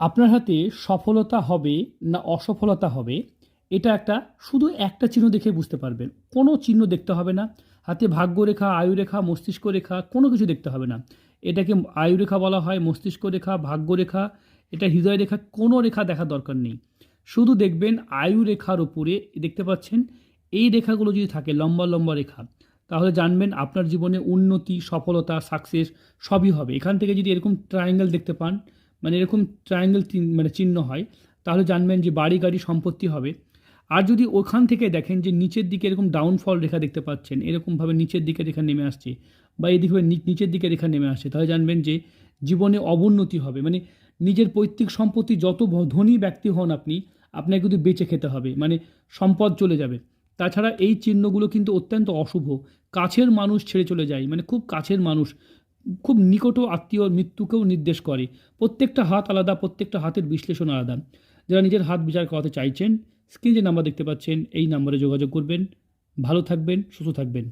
আপনার হাতে সফলতা হবে না অসফলতা হবে, এটা একটা শুধু একটা চিহ্ন দেখে বুঝতে পারবেন। কোনো চিহ্ন দেখতে হবে না। হাতে ভাগ্য রেখা আয়ু রেখা মস্তিষ্ক রেখা, কোনো কিছু দেখতে হবে না। এটাকে আয়ু রেখা বলা হয়, মস্তিষ্ক রেখা ভাগ্য রেখা এটা হৃদয় রেখা, কোনো রেখা দেখার দরকার নেই। শুধু দেখবেন আয়ু রেখার উপরে দেখতে পাচ্ছেন, এই রেখাগুলো যদি থাকে, লম্বা লম্বা রেখা, তাহলে জানবেন আপনার জীবনে উন্নতি, সফলতা সাকসেস সবই হবে। এখান থেকে যদি এরকম ট্রায়াঙ্গেল দেখতে পান মানে এরকম ট্রায়াঙ্গেল মানে চিহ্ন হয়, তাহলে জানবেন যে বাড়ি, গাড়ি সম্পত্তি হবে। আর যদি ওখান থেকে দেখেন যে নিচের দিকে এরকম ডাউনফল রেখা দেখতে পাচ্ছেন এরকমভাবে নিচের দিকে রেখা নেমে আসছে, বা এদিকে নিচের দিকে রেখা নেমে আসছে, তাহলে জানবেন যে জীবনে অবনতি হবে। মানে নিজের পৈতৃক সম্পত্তি যত ধনী ব্যক্তি হন আপনি, আপনাকে কিন্তু বেঁচে খেতে হবে মানে সম্পদ চলে যাবে। তাছাড়া এই চিহ্নগুলো কিন্তু অত্যন্ত অশুভ। কাছের মানুষ ছেড়ে চলে যায় মানে খুব কাছের মানুষ। খুব নিকট আত্মীয় মৃত্যুকেও নির্দেশ করে। প্রত্যেকটা হাত আলাদা, প্রত্যেকটা হাতের বিশ্লেষণ আলাদা। যারা নিজের হাত বিচার করাতে চাইছেন, স্ক্রিনে যে নাম্বার দেখতে পাচ্ছেন, এই নাম্বারে যোগাযোগ করবেন। ভালো থাকবেন, সুস্থ থাকবেন।